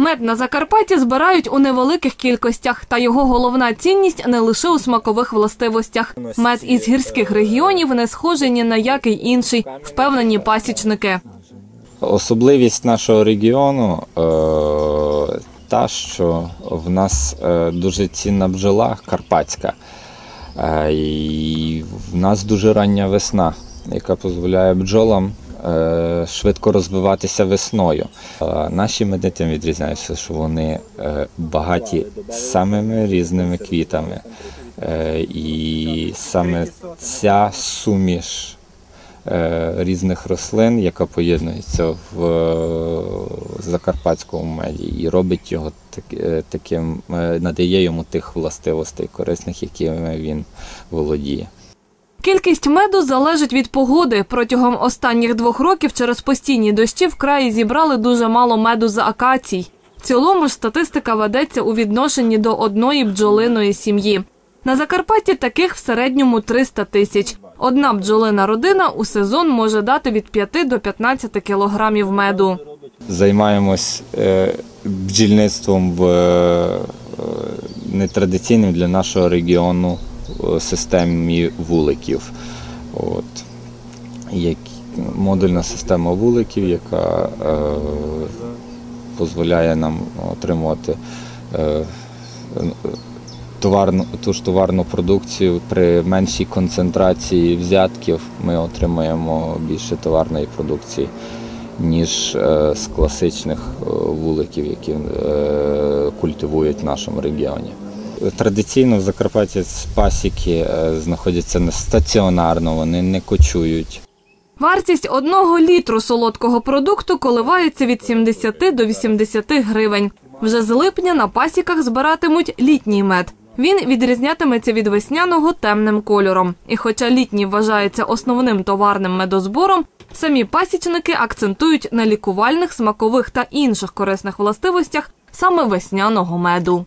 Мед на Закарпатті збирають у невеликих кількостях, та його головна цінність не лише у смакових властивостях. Мед із гірських регіонів не схожий ні на який інший, впевнені пасічники. Особливість нашого регіону е, та, що в нас е, дуже цінна бджола карпатська. Е, і в нас дуже рання весна, яка дозволяє бджолам швидко розвиватися весною. Е, наші меди тим відрізняються, що вони е, багаті самими різними квітами. Е, і саме ця суміш е, різних рослин, яка поєднується в е, закарпатському меді, і робить його е, таким, е, надає йому тих властивостей корисних, якими він володіє. Кількість меду залежить від погоди. Протягом останніх двох років через постійні дощі в краї зібрали дуже мало меду з акацій. В цілому ж статистика ведеться у відношенні до одної бджолиної сім'ї. На Закарпатті таких в середньому 300 тисяч. Одна бджолина родина у сезон може дати від 5 до 15 кілограмів меду. Займаємось е, бджільництвом в е, нетрадиційним для нашого регіону системі вуликів. От. Як, модульна система вуликів, яка е, дозволяє нам отримувати е, товарну, ту ж товарну продукцію при меншій концентрації взятків ми отримуємо більше товарної продукції, ніж е, з класичних е, вуликів, які е, культивують в нашому регіоні. Традиційно в Закарпатті пасіки е, знаходяться стаціонарно, вони не кочують. Вартість одного літру солодкого продукту коливається від 70 до 80 гривень. Вже з липня на пасіках збиратимуть літній мед. Він відрізнятиметься від весняного темним кольором. І хоча літній вважається основним товарним медозбором, самі пасічники акцентують на лікувальних, смакових та інших корисних властивостях саме весняного меду.